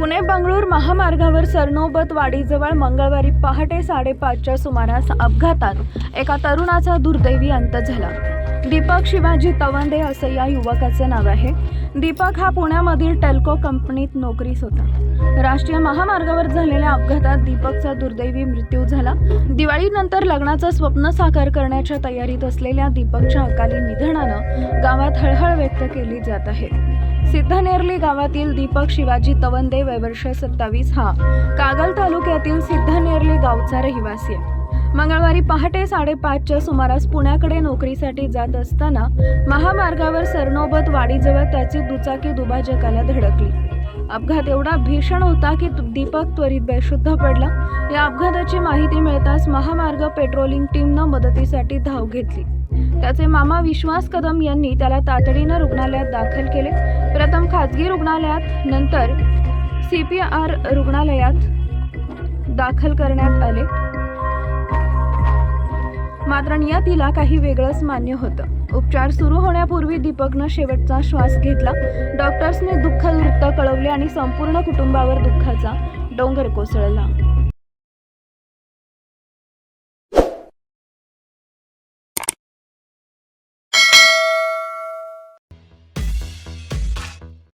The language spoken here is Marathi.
पुणे बंगळूर महामार्गावर सरनोबत वाडीजवळ मंगळवारी पहाटे साडेपाचच्या सुमारास अपघातात एका तरुणाचा दुर्दैवी अंत झाला. दीपक शिवाजी तवंदे असं या युवकाचं नाव आहे. दीपक हा पुण्यामधील टेल्को कंपनीत नोकरीस होता. राष्ट्रीय महामार्गावर झालेल्या अपघातात दीपकचा दुर्दैवी मृत्यू झाला. दिवाळीनंतर लग्नाचं स्वप्न साकार करण्याच्या तयारीत असलेल्या दीपकच्या अकाली निधनानं गावात हळहळ व्यक्त केली जात आहे. सिद्धनेरली गावातील दीपक शिवाजी तवंदे वय वर्ष सत्तावीस हा कागल तालुक्यातील सिद्धनेरली गावचा रहिवासी आहे. मंगळवारी पहाटे साडेपाचच्या सुमारास पुण्याकडे नोकरीसाठी जात असताना महामार्गावर सरनोबत वाडीजवळ त्याची दुचाकी दुभाजकाला धडकली. अपघात एवढा भीषण होता की दीपक त्वरित बेशुद्ध पडला. या अपघाताची माहिती मिळताच महामार्ग पेट्रोलिंग टीमनं मदतीसाठी धाव घेतली. त्याचे मामा विश्वास कदम यांनी त्याला तातडीनं रुग्णालयात दाखल केले. प्रथम खाजगी रुग्णालयात नंतर सी पी आर रुग्णालयात दाखल करण्यात आले. मात्र नियतीला काही वेगळंच मान्य होतं. उपचार सुरू होण्यापूर्वी दीपकनं शेवटचा श्वास घेतला. डॉक्टर्सने दुःख वृत्त कळवले आणि संपूर्ण कुटुंबावर दुःखाचा डोंगर कोसळला.